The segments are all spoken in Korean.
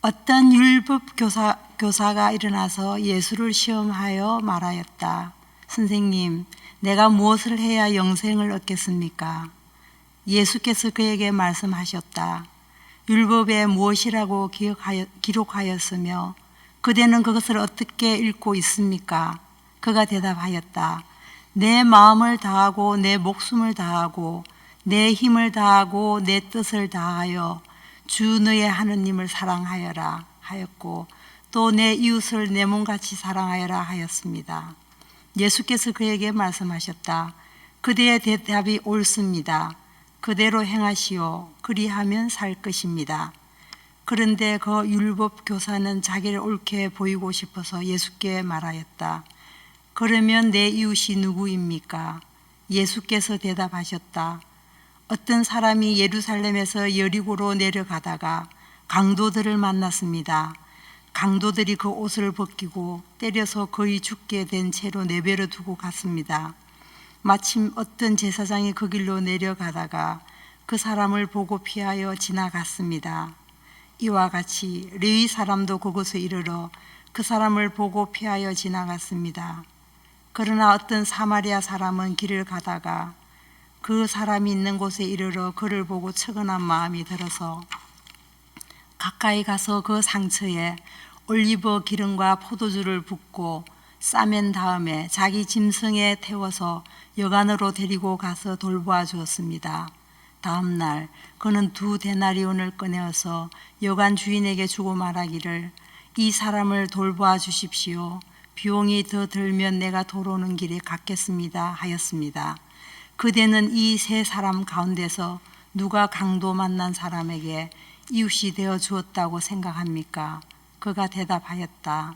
어떤 율법 교사, 교사가 일어나서 예수를 시험하여 말하였다. 선생님, 내가 무엇을 해야 영생을 얻겠습니까? 예수께서 그에게 말씀하셨다. 율법에 무엇이라고 기억하여, 기록하였으며 그대는 그것을 어떻게 읽고 있습니까? 그가 대답하였다. 내 마음을 다하고 내 목숨을 다하고 내 힘을 다하고 내 뜻을 다하여 주 너의 하느님을 사랑하여라 하였고 또 내 이웃을 내 몸같이 사랑하여라 하였습니다. 예수께서 그에게 말씀하셨다. 그대의 대답이 옳습니다. 그대로 행하시오. 그리하면 살 것입니다. 그런데 그 율법 교사는 자기를 옳게 보이고 싶어서 예수께 말하였다. 그러면 내 이웃이 누구입니까? 예수께서 대답하셨다. 어떤 사람이 예루살렘에서 여리고로 내려가다가 강도들을 만났습니다. 강도들이 그 옷을 벗기고 때려서 거의 죽게 된 채로 내버려 두고 갔습니다. 마침 어떤 제사장이 그 길로 내려가다가 그 사람을 보고 피하여 지나갔습니다. 이와 같이 레위 사람도 그곳에 이르러 그 사람을 보고 피하여 지나갔습니다. 그러나 어떤 사마리아 사람은 길을 가다가 그 사람이 있는 곳에 이르러 그를 보고 측은한 마음이 들어서 가까이 가서 그 상처에 올리브 기름과 포도주를 붓고 싸맨 다음에 자기 짐승에 태워서 여관으로 데리고 가서 돌보아 주었습니다. 다음 날 그는 두 데나리온을 꺼내어서 여관 주인에게 주고 말하기를 이 사람을 돌보아 주십시오. 비용이 더 들면 내가 돌아오는 길에 갚겠습니다 하였습니다. 그대는 이 세 사람 가운데서 누가 강도 만난 사람에게 이웃이 되어 주었다고 생각합니까? 그가 대답하였다.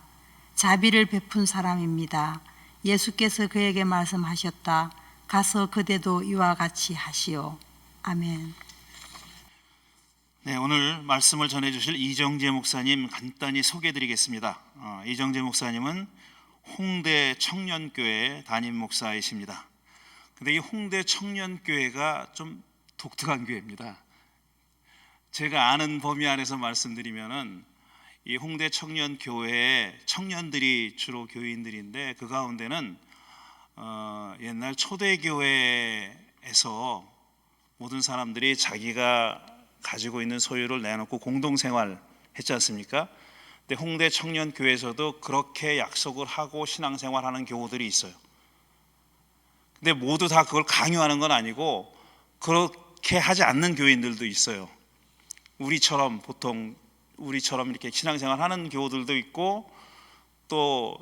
자비를 베푼 사람입니다. 예수께서 그에게 말씀하셨다. 가서 그대도 이와 같이 하시오. 아멘. 네, 오늘 말씀을 전해주실 이정재 목사님 간단히 소개드리겠습니다. 어, 이정재 목사님은 홍대 청년교회 담임 목사이십니다. 근데 이 홍대 청년교회가 좀 독특한 교회입니다. 제가 아는 범위 안에서 말씀드리면은 이 홍대 청년 교회에 청년들이 주로 교인들인데 그 가운데는 어, 옛날 초대 교회에서 모든 사람들이 자기가 가지고 있는 소유를 내놓고 공동 생활 했지 않습니까? 근데 홍대 청년 교회에서도 그렇게 약속을 하고 신앙 생활하는 교우들이 있어요. 근데 모두 다 그걸 강요하는 건 아니고 그렇게 하지 않는 교인들도 있어요. 우리처럼 보통 우리처럼 이렇게 신앙 생활 하는 교우들도 있고 또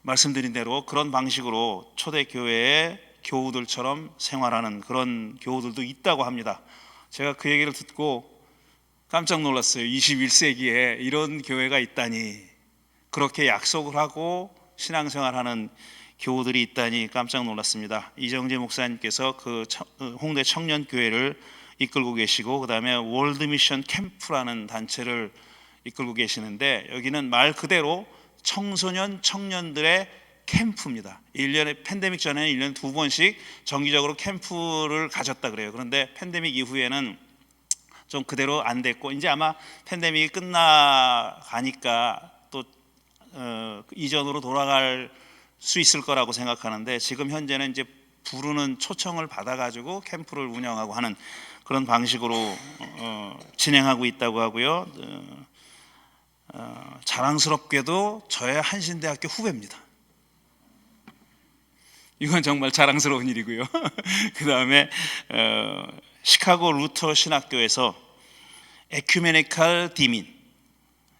말씀드린 대로 그런 방식으로 초대 교회의 교우들처럼 생활하는 그런 교우들도 있다고 합니다. 제가 그 얘기를 듣고 깜짝 놀랐어요. 21세기에 이런 교회가 있다니. 그렇게 약속을 하고 신앙생활하는 교우들이 있다니 깜짝 놀랐습니다. 이정재 목사님께서 그 홍대 청년 교회를 이끌고 계시고 그다음에 월드 미션 캠프라는 단체를 이끌고 계시는데 여기는 말 그대로 청소년 청년들의 캠프입니다. 1년에 팬데믹 전에는 1년에 두 번씩 정기적으로 캠프를 가졌다 그래요. 그런데 팬데믹 이후에는 좀 그대로 안 됐고 이제 아마 팬데믹이 끝나가니까 또 어, 이전으로 돌아갈 수 있을 거라고 생각하는데 지금 현재는 이제 부르는 초청을 받아가지고 캠프를 운영하고 하는 그런 방식으로 어, 진행하고 있다고 하고요. 어, 어, 자랑스럽게도 저의 한신대학교 후배입니다. 이건 정말 자랑스러운 일이고요. 그 다음에 어, 시카고 루터 신학교에서 에큐메니칼 디민,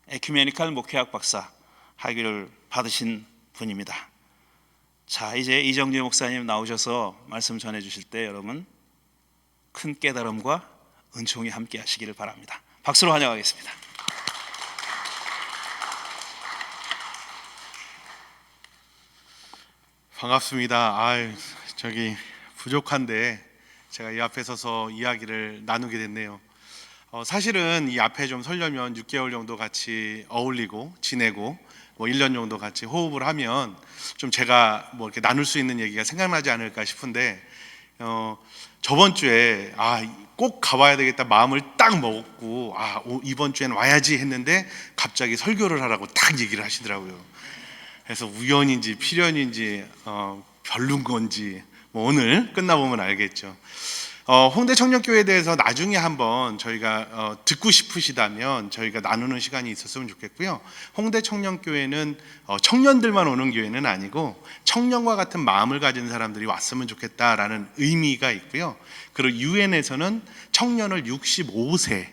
에큐메니칼 목회학 박사 학위를 받으신 분입니다. 자, 이제 이정재 목사님 나오셔서 말씀 전해 주실 때 여러분 큰 깨달음과 은총이 함께 하시기를 바랍니다. 박수로 환영하겠습니다. 반갑습니다. 아, 저기 부족한데 제가 이 앞에 서서 이야기를 나누게 됐네요. 어, 사실은 이 앞에 좀 설려면 6개월 정도 같이 어울리고 지내고 뭐 1년 정도 같이 호흡을 하면 좀 제가 뭐 이렇게 나눌 수 있는 얘기가 생각나지 않을까 싶은데 어, 저번 주에 아 꼭 가봐야 되겠다 마음을 딱 먹었고 아 오- 이번 주엔 와야지 했는데 갑자기 설교를 하라고 딱 얘기를 하시더라고요. 그래서 우연인지 필연인지 어, 별론 건지 뭐 오늘 끝나보면 알겠죠. 어, 홍대 청년교회에 대해서 나중에 한번 저희가 어, 듣고 싶으시다면 저희가 나누는 시간이 있었으면 좋겠고요. 홍대 청년교회는 어, 청년들만 오는 교회는 아니고 청년과 같은 마음을 가진 사람들이 왔으면 좋겠다라는 의미가 있고요. 그리고 유엔에서는 청년을 65세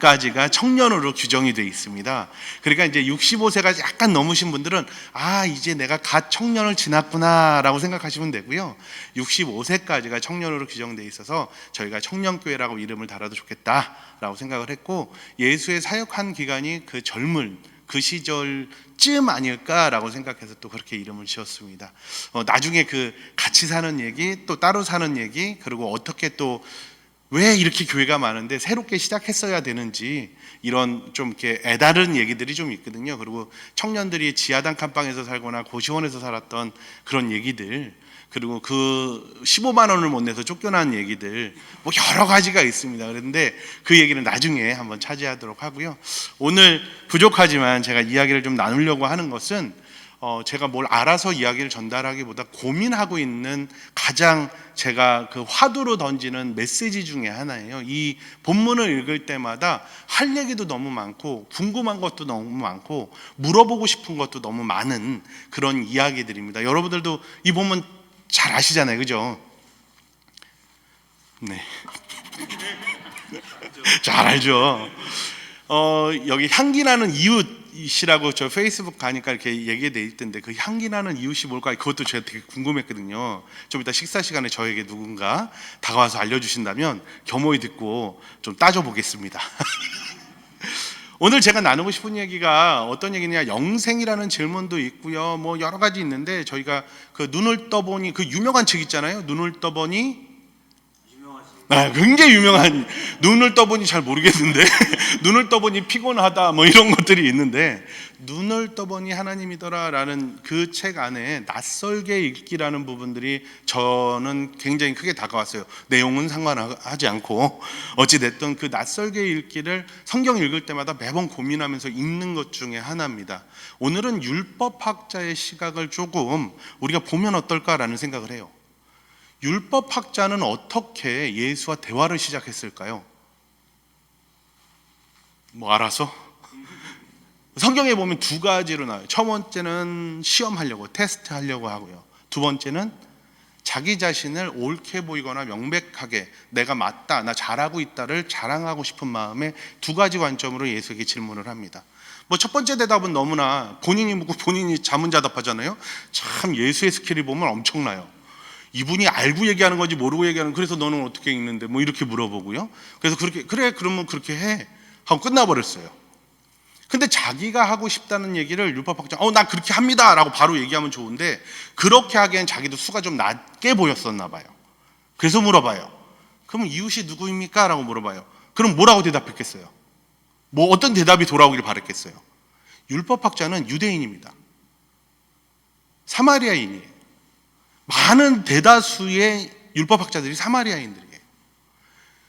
까지가 청년으로 규정이 되어 있습니다. 그러니까 이제 65세가 약간 넘으신 분들은 아 이제 내가 갓 청년을 지났구나라고 생각하시면 되고요. 65세까지가 청년으로 규정되어 있어서 저희가 청년교회라고 이름을 달아도 좋겠다라고 생각을 했고 예수의 사역한 기간이 그 젊은 그 시절쯤 아닐까라고 생각해서 또 그렇게 이름을 지었습니다. 어, 나중에 그 같이 사는 얘기 또 따로 사는 얘기 그리고 어떻게 또 왜 이렇게 교회가 많은데 새롭게 시작했어야 되는지 이런 좀 이렇게 애다른 얘기들이 좀 있거든요. 그리고 청년들이 지하단 칸방에서 살거나 고시원에서 살았던 그런 얘기들 그리고 그 15만 원을 못 내서 쫓겨난 얘기들 뭐 여러 가지가 있습니다. 그런데 그 얘기는 나중에 한번 차지하도록 하고요. 오늘 부족하지만 제가 이야기를 좀 나누려고 하는 것은 어, 제가 뭘 알아서 이야기를 전달하기보다 고민하고 있는 가장 제가 그 화두로 던지는 메시지 중에 하나예요. 이 본문을 읽을 때마다 할 얘기도 너무 많고 궁금한 것도 너무 많고 물어보고 싶은 것도 너무 많은 그런 이야기들입니다. 여러분들도 이 본문 잘 아시잖아요. 그죠? 네. 잘 알죠. 어, 여기 향기 나는 이웃이라고 저 페이스북 가니까 이렇게 얘기가 돼 있던데 그 향기 나는 이웃이 뭘까? 그것도 제가 되게 궁금했거든요. 좀 이따 식사 시간에 저에게 누군가 다가와서 알려주신다면 겸허히 듣고 좀 따져보겠습니다. 오늘 제가 나누고 싶은 얘기가 어떤 얘기냐 영생이라는 질문도 있고요 뭐 여러 가지 있는데 저희가 그 눈을 떠보니 그 유명한 책 있잖아요 눈을 떠보니 아, 굉장히 유명한 눈을 떠보니 잘 모르겠는데 눈을 떠보니 피곤하다 뭐 이런 것들이 있는데 눈을 떠보니 하나님이더라라는 그 책 안에 낯설게 읽기라는 부분들이 저는 굉장히 크게 다가왔어요. 내용은 상관하지 않고 어찌 됐든 그 낯설게 읽기를 성경 읽을 때마다 매번 고민하면서 읽는 것 중에 하나입니다. 오늘은 율법학자의 시각을 조금 우리가 보면 어떨까라는 생각을 해요. 율법학자는 어떻게 예수와 대화를 시작했을까요? 뭐 알아서? 성경에 보면 두 가지로 나와요. 첫 번째는 시험하려고, 테스트 하려고 하고요. 두 번째는 자기 자신을 옳게 보이거나 명백하게 내가 맞다, 나 잘하고 있다를 자랑하고 싶은 마음에 두 가지 관점으로 예수에게 질문을 합니다. 뭐 첫 번째 대답은 너무나 본인이 묻고 본인이 자문자답하잖아요. 참 예수의 스킬이 보면 엄청나요. 이분이 알고 얘기하는 건지 모르고 얘기하는 그래서 너는 어떻게 읽는데 뭐 이렇게 물어보고요. 그래서 그렇게 그래 그러면 그렇게 해 하고 끝나버렸어요. 근데 자기가 하고 싶다는 얘기를 율법학자 어나 그렇게 합니다라고 바로 얘기하면 좋은데 그렇게 하기엔 자기도 수가 좀 낮게 보였었나 봐요. 그래서 물어봐요. 그러면 이웃이 누구입니까?라고 물어봐요. 그럼 뭐라고 대답했겠어요? 뭐 어떤 대답이 돌아오길 바랬겠어요? 율법학자는 유대인입니다. 사마리아인이에요. 많은 대다수의 율법학자들이 사마리아인들이에요.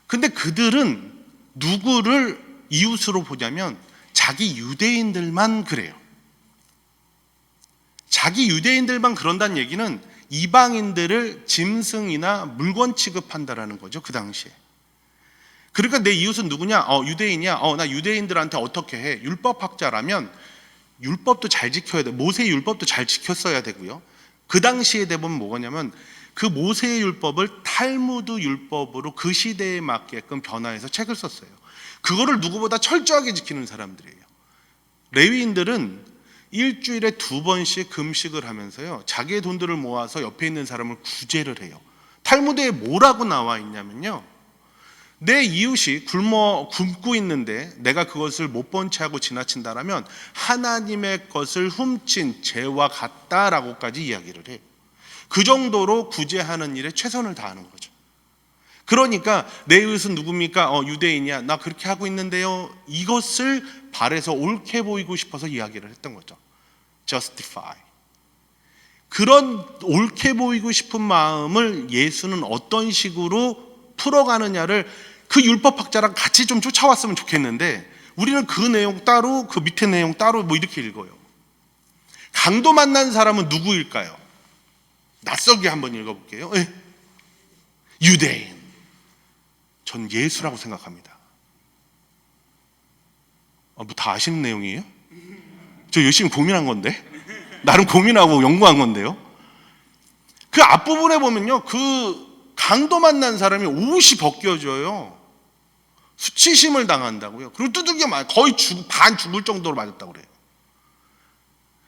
근데 그들은 누구를 이웃으로 보냐면 자기 유대인들만 그래요. 자기 유대인들만 그런다는 얘기는 이방인들을 짐승이나 물건 취급한다라는 거죠. 그 당시에. 그러니까 내 이웃은 누구냐? 어, 유대인이야. 어, 나 유대인들한테 어떻게 해? 율법학자라면 율법도 잘 지켜야 돼. 모세 율법도 잘 지켰어야 되고요. 그 당시에 대부분 뭐냐면 그 모세의 율법을 탈무드 율법으로 그 시대에 맞게끔 변화해서 책을 썼어요. 그거를 누구보다 철저하게 지키는 사람들이에요. 레위인들은 일주일에 두 번씩 금식을 하면서요. 자기의 돈들을 모아서 옆에 있는 사람을 구제를 해요. 탈무드에 뭐라고 나와 있냐면요. 내 이웃이 굶어 굶고 있는데 내가 그것을 못 본 채 하고 지나친다라면 하나님의 것을 훔친 죄와 같다라고까지 이야기를 해요. 그 정도로 구제하는 일에 최선을 다하는 거죠. 그러니까 내 이웃은 누굽니까? 어, 유대인이야. 나 그렇게 하고 있는데요. 이것을 발에서 옳게 보이고 싶어서 이야기를 했던 거죠. justify. 그런 옳게 보이고 싶은 마음을 예수는 어떤 식으로 풀어가느냐를 그 율법학자랑 같이 좀 쫓아왔으면 좋겠는데 우리는 그 내용 따로 그 밑에 내용 따로 뭐 이렇게 읽어요. 강도 만난 사람은 누구일까요? 낯설게 한번 읽어볼게요. 예. 유대인. 전 예수라고 생각합니다. 아, 뭐다 아시는 내용이에요? 저 열심히 고민한 건데 나름 고민하고 연구한 건데요. 그 앞부분에 보면요, 그 강도 만난 사람이 옷이 벗겨져요. 수치심을 당한다고요. 그리고 두들겨 맞, 거의 죽, 반 죽을 정도로 맞았다고 그래요.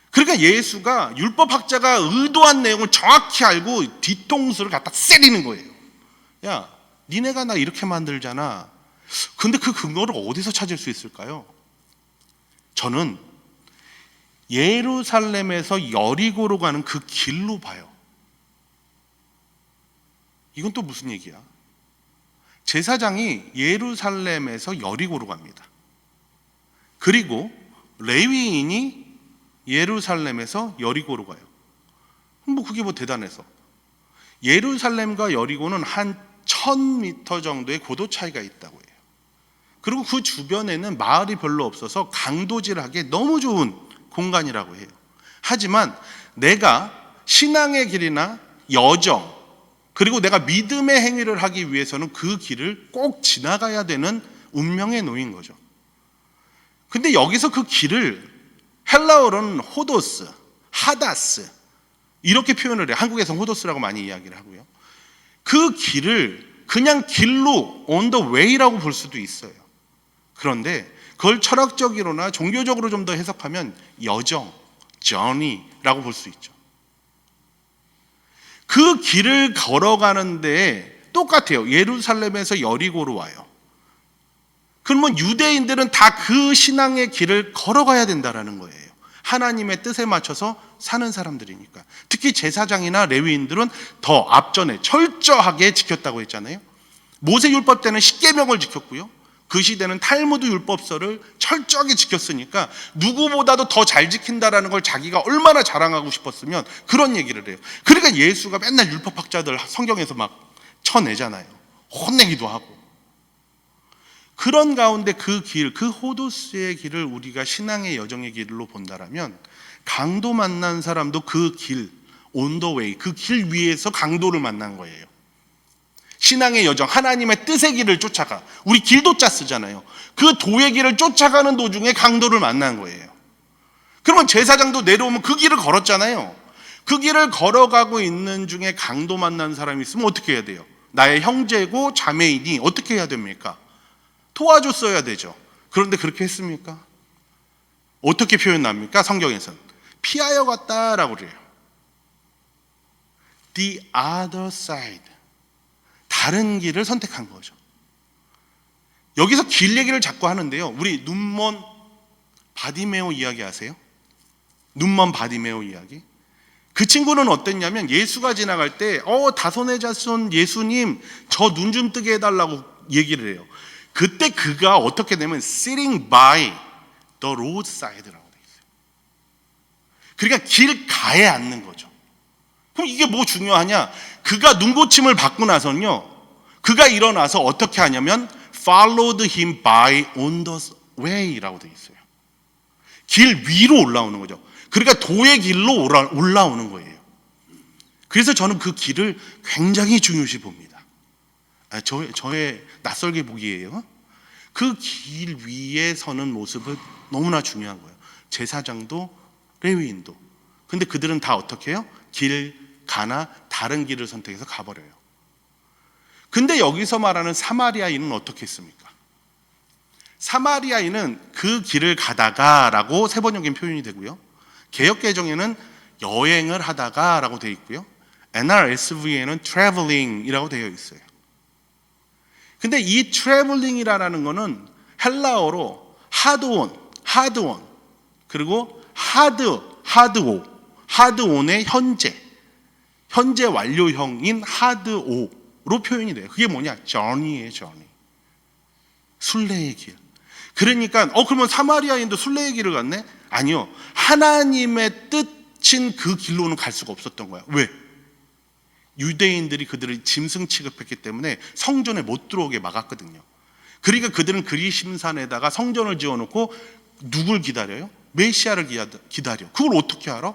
그러니까 예수가 율법학자가 의도한 내용을 정확히 알고 뒤통수를 갖다 세리는 거예요. 야, 니네가 나 이렇게 만들잖아. 근데 그 근거를 어디서 찾을 수 있을까요? 저는 예루살렘에서 여리고로 가는 그 길로 봐요. 이건 또 무슨 얘기야? 제사장이 예루살렘에서 여리고로 갑니다. 그리고 레위인이 예루살렘에서 여리고로 가요. 뭐 그게 뭐 대단해서. 예루살렘과 여리고는 한 1000m 정도의 고도 차이가 있다고 해요. 그리고 그 주변에는 마을이 별로 없어서 강도질하기에 너무 좋은 공간이라고 해요. 하지만 내가 신앙의 길이나 여정, 그리고 내가 믿음의 행위를 하기 위해서는 그 길을 꼭 지나가야 되는 운명에 놓인 거죠. 근데 여기서 그 길을 헬라어로는 호도스, 하다스 이렇게 표현을 해요. 한국에서 호도스라고 많이 이야기를 하고요. 그 길을 그냥 길로 the way라고 볼 수도 있어요. 그런데 그걸 철학적으로나 종교적으로 좀 더 해석하면 여정, journey라고 볼 수 있죠. 그 길을 걸어가는데 똑같아요. 예루살렘에서 여리고로 와요. 그러면 유대인들은 다 그 신앙의 길을 걸어가야 된다라는 거예요. 하나님의 뜻에 맞춰서 사는 사람들이니까. 특히 제사장이나 레위인들은 더 앞전에 철저하게 지켰다고 했잖아요. 모세 율법 때는 십계명을 지켰고요. 그 시대는 탈무드 율법서를 철저하게 지켰으니까 누구보다도 더 잘 지킨다라는 걸 자기가 얼마나 자랑하고 싶었으면 그런 얘기를 해요. 그러니까 예수가 맨날 율법학자들 성경에서 막 쳐내잖아요. 혼내기도 하고. 그런 가운데 그 길, 그 호도스의 길을 우리가 신앙의 여정의 길로 본다라면 강도 만난 사람도 그 길, 온더웨이, 그 길 위에서 강도를 만난 거예요. 신앙의 여정, 하나님의 뜻의 길을 쫓아가. 우리 길도자 쓰잖아요. 그 도의 길을 쫓아가는 도중에 강도를 만난 거예요. 그러면 제사장도 내려오면 그 길을 걸었잖아요. 그 길을 걸어가고 있는 중에 강도 만난 사람이 있으면 어떻게 해야 돼요? 나의 형제고 자매이니 어떻게 해야 됩니까? 도와줬어야 되죠. 그런데 그렇게 했습니까? 어떻게 표현합니까? 성경에서는 피하여 갔다라고 그래요. The other side. 다른 길을 선택한 거죠. 여기서 길 얘기를 자꾸 하는데요. 우리 눈먼 바디메오 이야기 아세요? 눈먼 바디메오 이야기. 그 친구는 어땠냐면 예수가 지나갈 때, 어, 다손의 자손 예수님, 저 눈 좀 뜨게 해달라고 얘기를 해요. 그때 그가 어떻게 되면 sitting by the roadside라고 돼 있어요. 그러니까 길 가에 앉는 거죠. 그럼 이게 뭐 중요하냐? 그가 눈고침을 받고 나서는요, 그가 일어나서 어떻게 하냐면 followed him by on the way라고 돼 있어요. 길 위로 올라오는 거죠. 그러니까 도의 길로 올라, 올라오는 거예요. 그래서 저는 그 길을 굉장히 중요시 봅니다. 아, 저, 저의 낯설게 보기예요. 그 길 위에 서는 모습은 너무나 중요한 거예요. 제사장도 레위인도. 근데 그들은 다 어떻게 해요? 길 가나 다른 길을 선택해서 가버려요. 근데 여기서 말하는 사마리아인은 어떻게 했습니까? 사마리아인은 그 길을 가다가라고 세 번역인 표현이 되고요. 개혁개정에는 여행을 하다가라고 되어 있고요. NRSV에는 traveling이라고 되어 있어요. 근데 이 traveling이라는 거는 헬라어로 하드온, 하드온, 그리고 하드, 하드오, 하드온의 현재, 현재 완료형인 하드오 로 표현이 돼요. 그게 뭐냐? journey예요, journey. 순례의 길. 그러니까 어 그러면 사마리아인도 순례의 길을 갔네? 아니요. 하나님의 뜻인 그 길로는 갈 수가 없었던 거야. 왜? 유대인들이 그들을 짐승 취급했기 때문에 성전에 못 들어오게 막았거든요. 그러니까 그들은 그리심산에다가 성전을 지어놓고 누굴 기다려요? 메시아를 기다- 기다려. 그걸 어떻게 알아?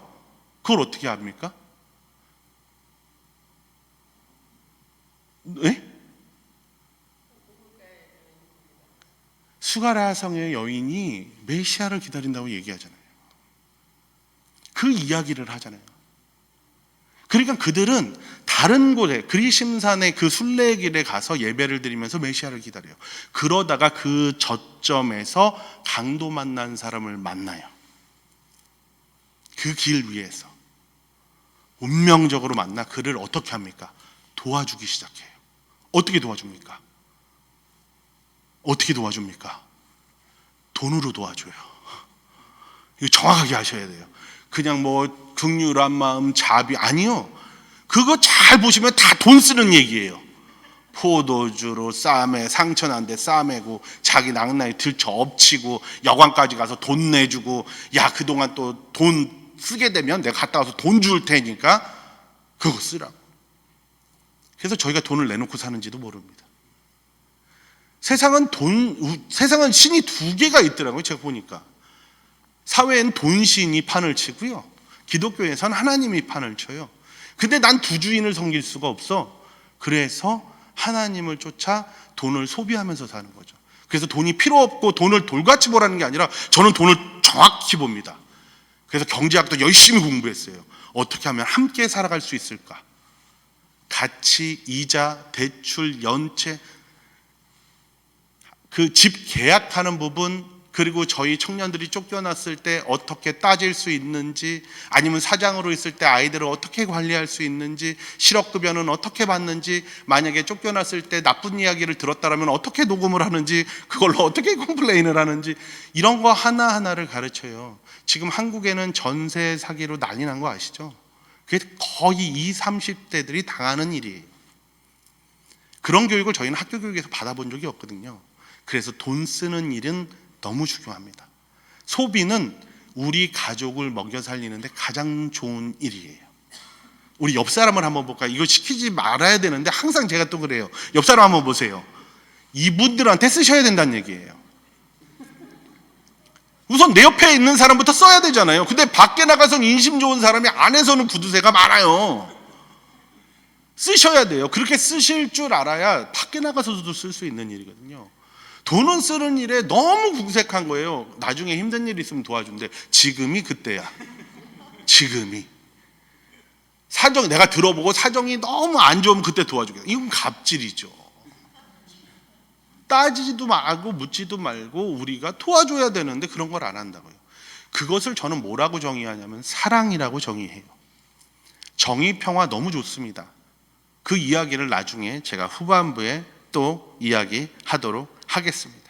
그걸 어떻게 압니까? 네? 수가라 성의 여인이 메시아를 기다린다고 얘기하잖아요. 그 이야기를 하잖아요. 그러니까 그들은 다른 곳에 그리심산의 그 순례길에 가서 예배를 드리면서 메시아를 기다려요. 그러다가 그 저점에서 강도 만난 사람을 만나요. 그 길 위에서 운명적으로 만나 그를 어떻게 합니까? 도와주기 시작해요. 어떻게 도와줍니까? 어떻게 도와줍니까? 돈으로 도와줘요. 이거 정확하게 하셔야 돼요. 그냥 뭐 극률한 마음, 자비 아니요. 그거 잘 보시면 다 돈 쓰는 얘기예요. 포도주로 싸매 상처 난데 싸매고 자기 낙나에 들쳐 엎치고 여관까지 가서 돈 내주고 야 그동안 또 돈 쓰게 되면 내가 갔다 와서 돈 줄 테니까 그거 쓰라고. 그래서 저희가 돈을 내놓고 사는지도 모릅니다. 세상은 돈 우- 세상은 신이 두 개가 있더라고요. 제가 보니까 사회엔 돈신이 판을 치고요. 기독교에선 하나님이 판을 쳐요. 근데 난 두 주인을 섬길 수가 없어. 그래서 하나님을 쫓아 돈을 소비하면서 사는 거죠. 그래서 돈이 필요 없고 돈을 돌같이 보라는 게 아니라 저는 돈을 정확히 봅니다. 그래서 경제학도 열심히 공부했어요. 어떻게 하면 함께 살아갈 수 있을까? 가치, 이자, 대출, 연체, 그 집 계약하는 부분 그리고 저희 청년들이 쫓겨났을 때 어떻게 따질 수 있는지 아니면 사장으로 있을 때 아이들을 어떻게 관리할 수 있는지 실업급여는 어떻게 받는지 만약에 쫓겨났을 때 나쁜 이야기를 들었다라면 어떻게 녹음을 하는지 그걸로 어떻게 컴플레인을 하는지 이런 거 하나하나를 가르쳐요. 지금 한국에는 전세 사기로 난리 난 거 아시죠? 그게 거의 20, 30대들이 당하는 일이에요. 그런 교육을 저희는 학교 교육에서 받아본 적이 없거든요. 그래서 돈 쓰는 일은 너무 중요합니다. 소비는 우리 가족을 먹여 살리는데 가장 좋은 일이에요. 우리 옆 사람을 한번 볼까요? 이거 시키지 말아야 되는데 항상 제가 또 그래요. 옆 사람 한번 보세요. 이분들한테 쓰셔야 된다는 얘기예요. 우선 내 옆에 있는 사람부터 써야 되잖아요. 근데 밖에 나가서 인심 좋은 사람이 안에서는 구두쇠가 많아요. 쓰셔야 돼요. 그렇게 쓰실 줄 알아야 밖에 나가서도 쓸 수 있는 일이거든요. 돈은 쓰는 일에 너무 궁색한 거예요. 나중에 힘든 일 있으면 도와준대. 지금이 그때야. 지금이. 사정 내가 들어보고 사정이 너무 안 좋으면 그때 도와주겠다. 이건 갑질이죠. 따지지도 말고 묻지도 말고 우리가 도와줘야 되는데 그런 걸 안 한다고요. 그것을 저는 뭐라고 정의하냐면 사랑이라고 정의해요. 정의 평화 너무 좋습니다. 그 이야기를 나중에 제가 후반부에 또 이야기하도록 하겠습니다.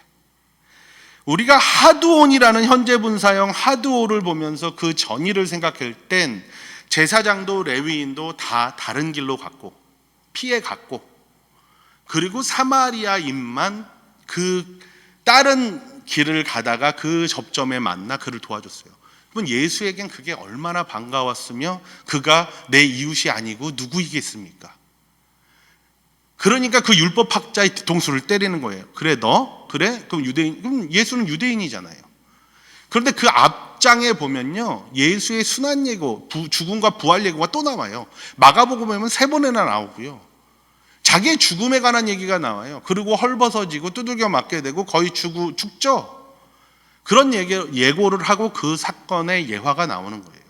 우리가 하두온이라는 현재 분사형 하두오를 보면서 그 전의를 생각할 땐 제사장도 레위인도 다 다른 길로 갔고 피해 갔고 그리고 사마리아인만 그 다른 길을 가다가 그 접점에 만나 그를 도와줬어요. 그러면 예수에겐 그게 얼마나 반가웠으며 그가 내 이웃이 아니고 누구이겠습니까? 그러니까 그 율법 학자의 뒤통수를 때리는 거예요. 그래 너 그래 그럼 유대인 그럼 예수는 유대인이잖아요. 그런데 그 앞장에 보면요 예수의 순환 예고 부- 죽음과 부활 예고가 또 나와요. 마가복음 보면 세 번이나 나오고요. 자기의 죽음에 관한 얘기가 나와요. 그리고 헐벗어지고 두들겨 맞게 되고 거의 죽, 죽죠. 그런 얘기, 예고를 하고 그 사건의 예화가 나오는 거예요.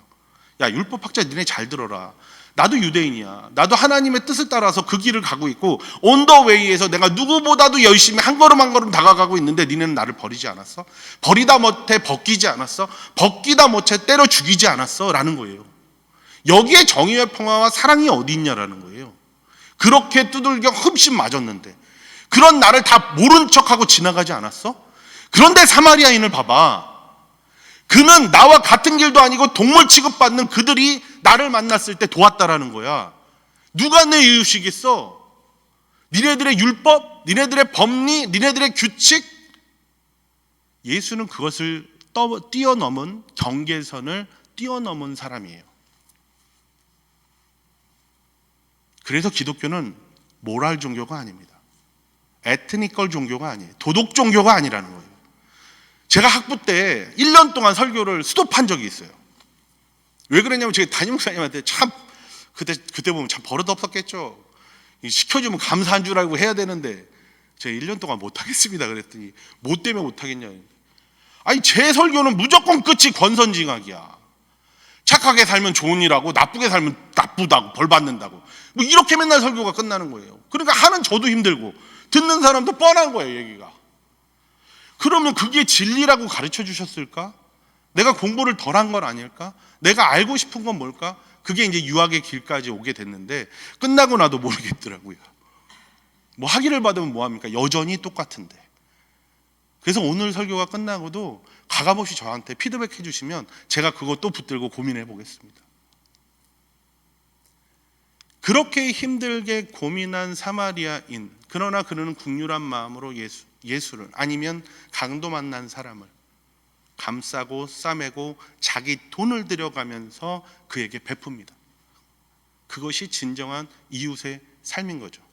야, 율법학자 니네 잘 들어라. 나도 유대인이야. 나도 하나님의 뜻을 따라서 그 길을 가고 있고 온더웨이에서 내가 누구보다도 열심히 한 걸음 한 걸음 다가가고 있는데 니네는 나를 버리지 않았어? 버리다 못해 벗기지 않았어? 벗기다 못해 때려 죽이지 않았어? 라는 거예요. 여기에 정의와 평화와 사랑이 어디 있냐라는 거예요. 그렇게 두들겨 흠씬 맞았는데 그런 나를 다 모른 척하고 지나가지 않았어? 그런데 사마리아인을 봐봐. 그는 나와 같은 길도 아니고 동물 취급받는 그들이 나를 만났을 때 도왔다라는 거야. 누가 내 이웃이겠어? 니네들의 율법, 니네들의 법리, 니네들의 규칙. 예수는 그것을 떠- 뛰어넘은 경계선을 뛰어넘은 사람이에요. 그래서 기독교는 모랄 종교가 아닙니다. 에트니컬 종교가 아니에요. 도덕 종교가 아니라는 거예요. 제가 학부 때 1년 동안 설교를 수도판 적이 있어요. 왜 그랬냐면 제가 담임 목사님한테 참 그때 그때 보면 참 버릇 없었겠죠. 이 시켜주면 감사한 줄 알고 해야 되는데 제가 1년 동안 못 하겠습니다. 그랬더니 뭐 때문에 못 하겠냐. 아니 제 설교는 무조건 끝이 권선징악이야. 착하게 살면 좋은 일하고 나쁘게 살면 나쁘다고 벌 받는다고 뭐 이렇게 맨날 설교가 끝나는 거예요. 그러니까 하는 저도 힘들고 듣는 사람도 뻔한 거예요 얘기가. 그러면 그게 진리라고 가르쳐 주셨을까? 내가 공부를 덜 한 건 아닐까? 내가 알고 싶은 건 뭘까? 그게 이제 유학의 길까지 오게 됐는데 끝나고 나도 모르겠더라고요. 뭐 학위를 받으면 뭐 합니까? 여전히 똑같은데. 그래서 오늘 설교가 끝나고도 가감없이 저한테 피드백 해주시면 제가 또 붙들고 고민해 보겠습니다. 그렇게 힘들게 고민한 사마리아인 그러나 그는 국률한 마음으로 예수, 예수를 아니면 강도 만난 사람을 감싸고 싸매고 자기 돈을 들여가면서 그에게 베풉니다. 그것이 진정한 이웃의 삶인 거죠.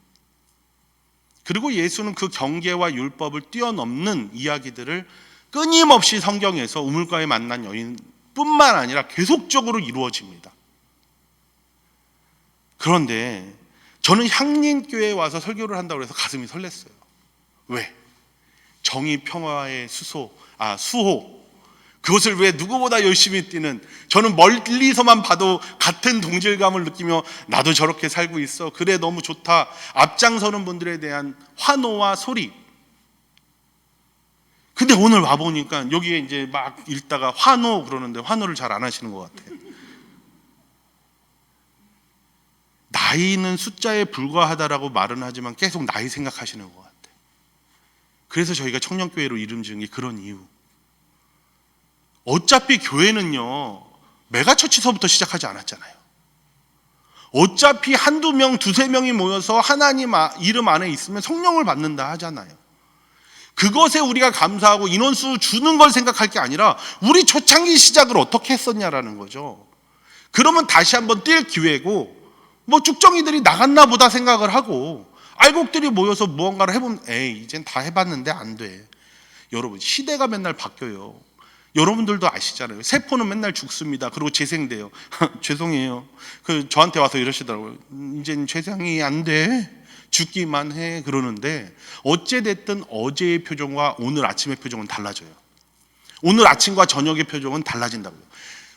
그리고 예수는 그 경계와 율법을 뛰어넘는 이야기들을 끊임없이 성경에서 우물가에 만난 여인뿐만 아니라 계속적으로 이루어집니다. 그런데 저는 향린교회에 와서 설교를 한다고 해서 가슴이 설렜어요. 왜? 정의 평화의 수소, 아 수호. 그것을 왜 누구보다 열심히 뛰는 저는 멀리서만 봐도 같은 동질감을 느끼며 나도 저렇게 살고 있어. 그래 너무 좋다. 앞장서는 분들에 대한 환호와 소리. 근데 오늘 와 보니까 여기에 이제 막 읽다가 환호 그러는데 환호를 잘 안 하시는 것 같아요. 나이는 숫자에 불과하다라고 말은 하지만 계속 나이 생각하시는 것 같아요. 그래서 저희가 청년교회로 이름 지은 게 그런 이유. 어차피 교회는요, 메가처치서부터 시작하지 않았잖아요. 어차피 한두 명, 두세 명이 모여서 하나님 아- 이름 안에 있으면 성령을 받는다 하잖아요. 그것에 우리가 감사하고 인원수 주는 걸 생각할 게 아니라 우리 초창기 시작을 어떻게 했었냐라는 거죠. 그러면 다시 한번 뛸 기회고 뭐 쭉정이들이 나갔나 보다 생각을 하고 알곡들이 모여서 무언가를 해보면 에이 이젠 다 해봤는데 안 돼. 여러분 시대가 맨날 바뀌어요. 여러분들도 아시잖아요. 세포는 맨날 죽습니다. 그리고 재생돼요. 죄송해요. 그 저한테 와서 이러시더라고요. 음, 이젠 재생이 안 돼. 죽기만 해 그러는데 어찌 됐든 어제의 표정과 오늘 아침의 표정은 달라져요. 오늘 아침과 저녁의 표정은 달라진다고요.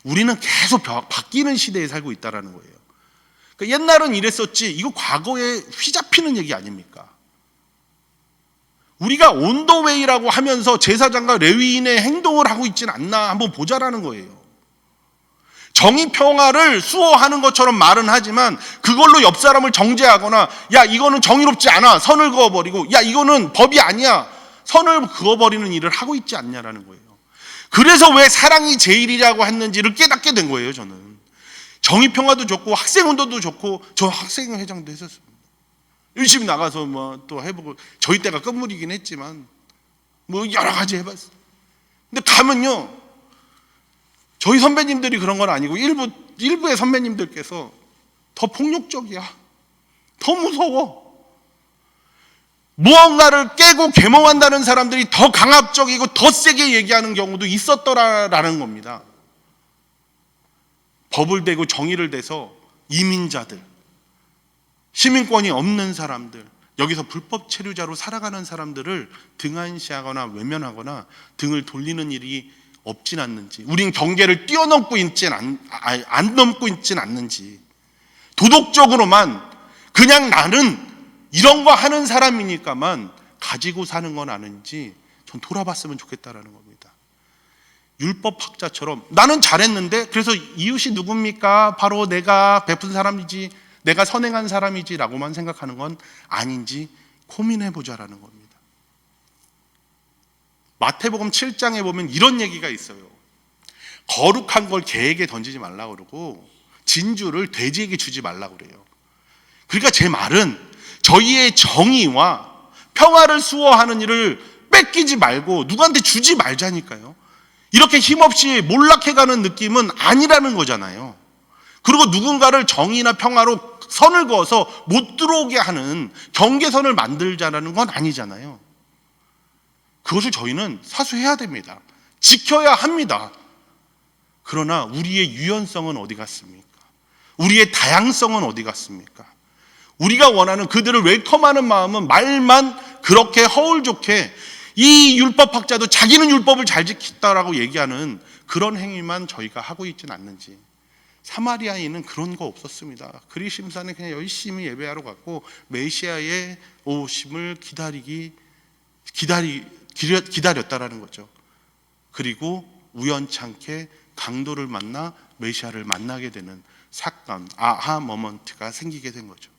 우리는 계속 바- 바뀌는 시대에 살고 있다라는 거예요. 그러니까 옛날은 이랬었지. 이거 과거에 휘잡히는 얘기 아닙니까? 우리가 온더웨이라고 하면서 제사장과 레위인의 행동을 하고 있지는 않나 한번 보자라는 거예요. 정의 평화를 수호하는 것처럼 말은 하지만 그걸로 옆 사람을 정죄하거나 야 이거는 정의롭지 않아 선을 그어버리고 야 이거는 법이 아니야 선을 그어버리는 일을 하고 있지 않냐라는 거예요. 그래서 왜 사랑이 제일이라고 했는지를 깨닫게 된 거예요 저는. 정의 평화도 좋고 학생 운동도 좋고 저 학생 회장도 했었습니다. 열심히 나가서 뭐 또 해보고 저희 때가 끝물이긴 했지만 뭐 여러 가지 해봤어요. 근데 가면요 저희 선배님들이 그런 건 아니고 일부 일부의 선배님들께서 더 폭력적이야, 더 무서워. 무언가를 깨고 계몽한다는 사람들이 더 강압적이고 더 세게 얘기하는 경우도 있었더라라는 겁니다. 법을 대고 정의를 대서 이민자들, 시민권이 없는 사람들, 여기서 불법 체류자로 살아가는 사람들을 등한시하거나 외면하거나 등을 돌리는 일이 없진 않는지, 우린 경계를 뛰어넘고 있진 않, 아, 안 넘고 있진 않는지, 도덕적으로만 그냥 나는 이런 거 하는 사람이니까만 가지고 사는 건 아는지 전 돌아봤으면 좋겠다라는 겁니다. 율법학자처럼 나는 잘했는데 그래서 이웃이 누굽니까? 바로 내가 베푼 사람이지 내가 선행한 사람이지라고만 생각하는 건 아닌지 고민해 보자라는 겁니다. 마태복음 7장에 보면 이런 얘기가 있어요. 거룩한 걸 개에게 던지지 말라 그러고 진주를 돼지에게 주지 말라 그래요. 그러니까 제 말은 저희의 정의와 평화를 수호하는 일을 뺏기지 말고 누구한테 주지 말자니까요. 이렇게 힘없이 몰락해가는 느낌은 아니라는 거잖아요. 그리고 누군가를 정의나 평화로 선을 그어서 못 들어오게 하는 경계선을 만들자라는 건 아니잖아요. 그것을 저희는 사수해야 됩니다. 지켜야 합니다. 그러나 우리의 유연성은 어디 갔습니까? 우리의 다양성은 어디 갔습니까? 우리가 원하는 그들을 웰컴하는 마음은 말만 그렇게 허울 좋게 이 율법학자도 자기는 율법을 잘 지켰다라고 얘기하는 그런 행위만 저희가 하고 있지는 않는지. 사마리아인은 그런 거 없었습니다. 그리심산에 그냥 열심히 예배하러 갔고 메시아의 오심을 기다리기 기다리 기다렸다라는 거죠. 그리고 우연찮게 강도를 만나 메시아를 만나게 되는 사건 아하 머먼트가 생기게 된 거죠.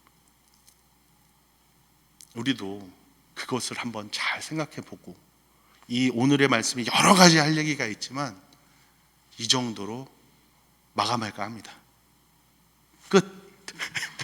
우리도 그것을 한번 잘 생각해 보고 이 오늘의 말씀이 여러 가지 할 얘기가 있지만 이 정도로 마감할까 합니다. 끝.